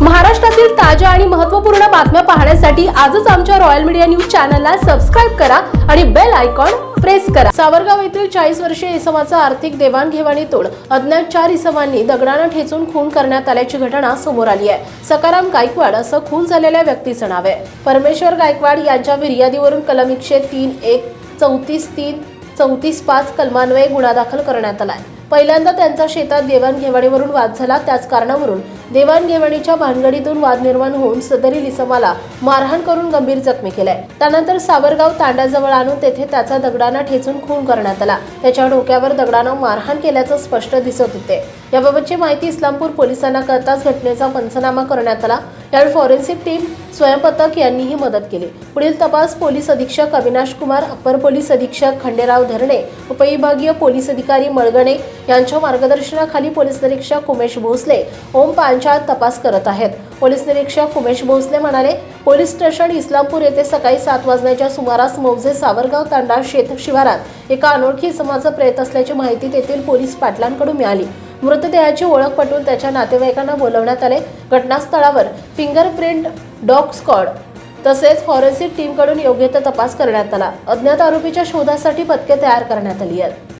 महाराष्ट्रातील ताज्या आणि महत्त्वपूर्ण बातम्या पाहण्यासाठी आजच आमच्या रॉयल मीडिया न्यूज चॅनलला सबस्क्राईब करा आणि बेल आयकॉन प्रेस करा. सावरगाव येथील चाळीस वर्षीय इसमाचा आर्थिक देवाणघेवाणीतून अज्ञात चार इसमांनी दगडानं ठेचून खून करण्यात आल्याची घटना समोर आली आहे. सकाराम गायकवाड असं खून झालेल्या व्यक्तीचं नाव आहे. परमेश्वर गायकवाड यांच्या फिर्यादीवरून कलम एकशे तीन एक चौतीस तीन चौतीस पाच कलमान्वये गुन्हा दाखल करण्यात आलाय पहिल्यांदा त्यांचा शेतात देवाणघेवाणीवरून वाद झाला. त्याच कारणावरून देवाणघेवाणीच्या भानगडीतून वाद निर्माण होऊन सदरील इसमाला मारहाण करून गंभीर जखमी केलाय. त्यानंतर सावरगाव तांड्याजवळ आणून तेथे त्याचा दगडानं ठेचून खून करण्यात आला. त्याच्या डोक्यावर दगडानं मारहाण केल्याचं स्पष्ट दिसत होते. याबाबतची माहिती इस्लामपूर पोलिसांना कळताच घटनेचा पंचनामा करण्यात आला. यावेळी फॉरेन्सिक टीम स्वयंपथक यांनीही मदत केली. पुढील तपास पोलीस अधीक्षक अविनाश कुमार अप्पर पोलीस अधीक्षक खंडेराव धरणे उपविभागीय पोलीस अधिकारी मळगणे यांच्या मार्गदर्शनाखाली पोलीस निरीक्षक उमेश भोसले ओम पांचाळ तपास करत आहेत. पोलीस निरीक्षक उमेश भोसले म्हणाले पोलीस स्टेशन इस्लामपूर येथे सकाळी सात वाजण्याच्या सुमारास मौजे सावरगाव तांडा शेत शिवारात एका अनोळखी इसमाचं प्रेत असल्याची माहिती तेथील पोलीस पाटलांकडून मिळाली. मृतदेहाची ओळख पटवून त्याच्या नातेवाईकांना बोलवण्यात आले. घटनास्थळावर फिंगरप्रिंट डॉग स्कॉड तसेच फॉरेन्सिक टीमकडून योग्य तो तपास करण्यात आला. अज्ञात आरोपीच्या शोधासाठी पथके तयार करण्यात आली आहेत.